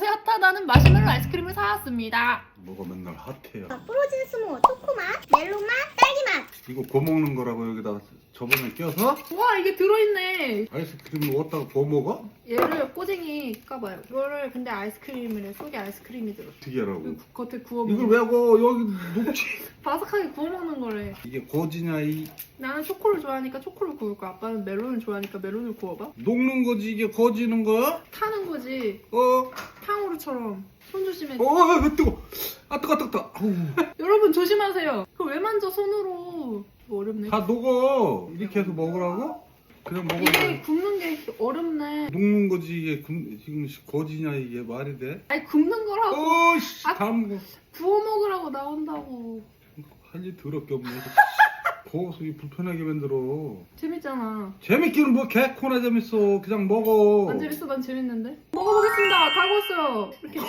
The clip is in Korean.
요새 핫하다는 마시멜로 아이스크림을 사왔습니다. 뭐가 맨날 핫해요. 프로진 스모, 초코맛, 멜론맛, 딸기맛. 이거 구워 먹는 거라고 여기다 저번에 껴서 와 이게 들어있네. 아이스크림을 어디다가 구워 먹어? 얘를 꼬쟁이 까봐요. 이거를 근데 아이스크림을 속에 아이스크림이 들어. 어떻게 하라고? 그 겉에 구워 이걸 먹는. 왜 구워? 여기 녹지. 바삭하게 구워 먹는 거래. 이게 거지냐 이 나는 초코를 좋아하니까 초코를 구울 거야. 아빠는 멜론을 좋아하니까 멜론을 구워봐. 녹는 거지 이게 거지는 거야? 타는 거지. 어? 탕후루처럼. 손 조심해. 어, 어, 왜 뜨거? 아 뜨거, 뜨거, 뜨거. 아우. 여러분 조심하세요. 그걸 왜 만져 손으로? 이거 어렵네. 다 녹어. 이렇게 해서 먹으라고? 그냥 먹으면 이게 굽는 게 어렵네. 녹는 거지 이게 금- 지금 거지냐 이게 말이 돼? 아니 굽는 거라고 어씨, 아. 다 먹어. 구워 먹으라고 나온다고. 할일 더럽게 없네. 거기서 이 불편하게 만들어. 재밌잖아. 재밌기는 뭐 개코나 재밌어. 그냥 먹어. 안 재밌어? 난 재밌는데. 먹어보겠습니다. 다 구웠어요. 이렇게